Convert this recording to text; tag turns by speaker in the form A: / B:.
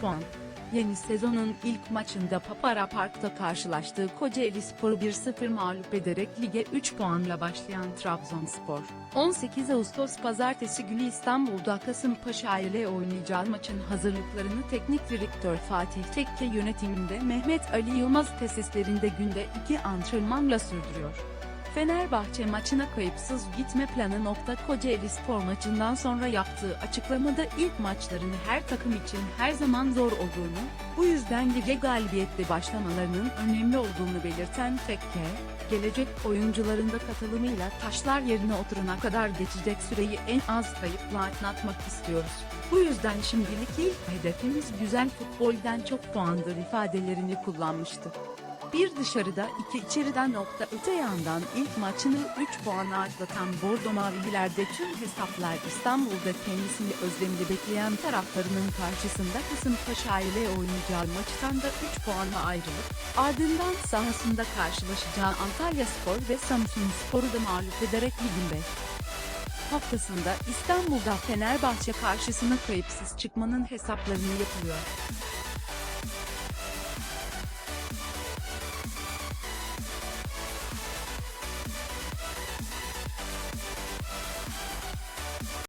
A: puan. Yeni sezonun ilk maçında Papara Park'ta karşılaştığı Kocaeli Spor'u 1-0 mağlup ederek lige 3 puanla başlayan Trabzonspor, 18 Ağustos Pazartesi günü İstanbul'da Kasımpaşa ile oynayacağı maçın hazırlıklarını teknik direktör Fatih Tekke yönetiminde Mehmet Ali Yılmaz tesislerinde günde 2 antrenmanla sürdürüyor. Fenerbahçe maçına kayıpsız gitme planı. Nokta Kocaeli Spor maçından sonra yaptığı açıklamada ilk maçlarını her takım için her zaman zor olduğunu, bu yüzden lige galibiyetle başlamalarının önemli olduğunu belirten Tekke, gelecek oyuncuların da katılımıyla taşlar yerine oturana kadar geçecek süreyi en az kayıpla atlatmak istiyoruz. Bu yüzden şimdilik ilk hedefimiz güzel futbolden çok puandır ifadelerini kullanmıştı. Bir dışarıda iki içeriden nokta öte yandan ilk maçını 3 puanla atlatan Bordo Mavililerde tüm hesaplar İstanbul'da kendisini özlemli bekleyen taraftarının karşısında Kasımpaşa ile oynayacağı maçtan da 3 puanla ayrılıp ardından sahasında karşılaşacağı Antalya Spor ve Samsun Spor'u da mağlup ederek ligin 5 haftasında İstanbul'da Fenerbahçe karşısına kayıpsız çıkmanın hesaplarını yapılıyor.